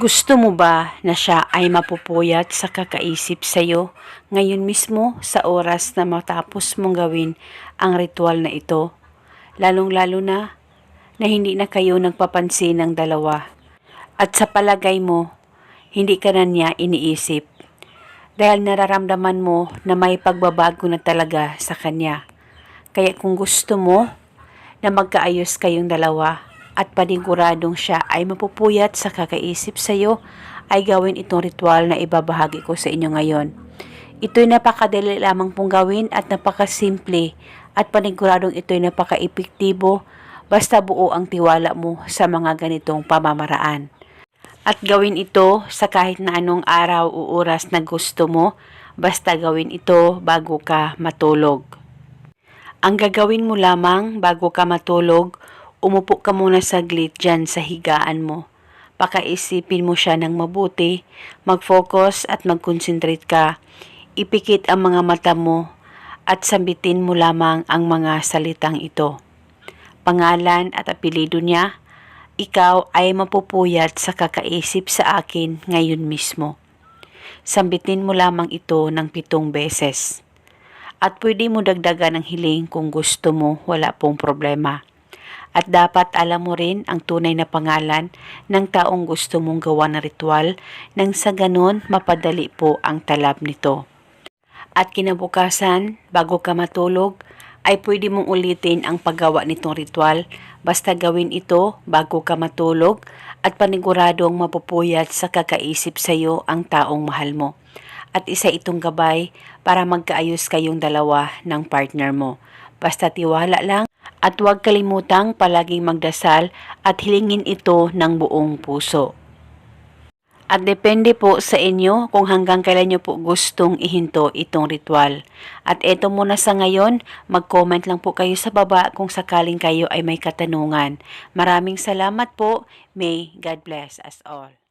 Gusto mo ba na siya ay mapupuyat sa kakaisip sa'yo ngayon mismo sa oras na matapos mong gawin ang ritual na ito? Lalong-lalo na na hindi na kayo nagpapansin ng dalawa. At sa palagay mo, hindi ka na niya iniisip. Dahil nararamdaman mo na may pagbabago na talaga sa kanya. Kaya kung gusto mo na magkaayos kayong dalawa at paniguradong siya ay mapupuyat sa kakaisip sa iyo, ay gawin itong ritual na ibabahagi ko sa inyo ngayon. Ito'y napakadali lamang pong gawin at napakasimple at paniguradong ito'y napaka-epektibo basta buo ang tiwala mo sa mga ganitong pamamaraan. At gawin ito sa kahit na anong araw o oras na gusto mo, basta gawin ito bago ka matulog. Ang gagawin mo lamang bago ka matulog, umupo ka muna saglit dyan sa higaan mo. Pakaisipin mo siya ng mabuti, mag-focus at mag-concentrate ka. Ipikit ang mga mata mo at sambitin mo lamang ang mga salitang ito. Pangalan at apelido niya, ikaw ay mapupuyat sa kakaisip sa akin ngayon mismo. Sambitin mo lamang ito ng pitong beses. At pwede mo dagdagan ng hiling kung gusto mo, wala pong problema. At dapat alam mo rin ang tunay na pangalan ng taong gusto mong gawa ng ritual nang sa ganon mapadali po ang talab nito. At kinabukasan, bago ka matulog, ay pwede mong ulitin ang paggawa nitong ritual basta gawin ito bago ka matulog at paniguradong mapupuyat sa kakaisip sa iyo ang taong mahal mo. At isa itong gabay para magkaayos kayong dalawa ng partner mo. Basta tiwala lang at huwag kalimutang palaging magdasal at hilingin ito ng buong puso. At depende po sa inyo kung hanggang kailan nyo po gustong ihinto itong ritual. At eto muna sa ngayon, mag-comment lang po kayo sa baba kung sakaling kayo ay may katanungan. Maraming salamat po. May God bless us all.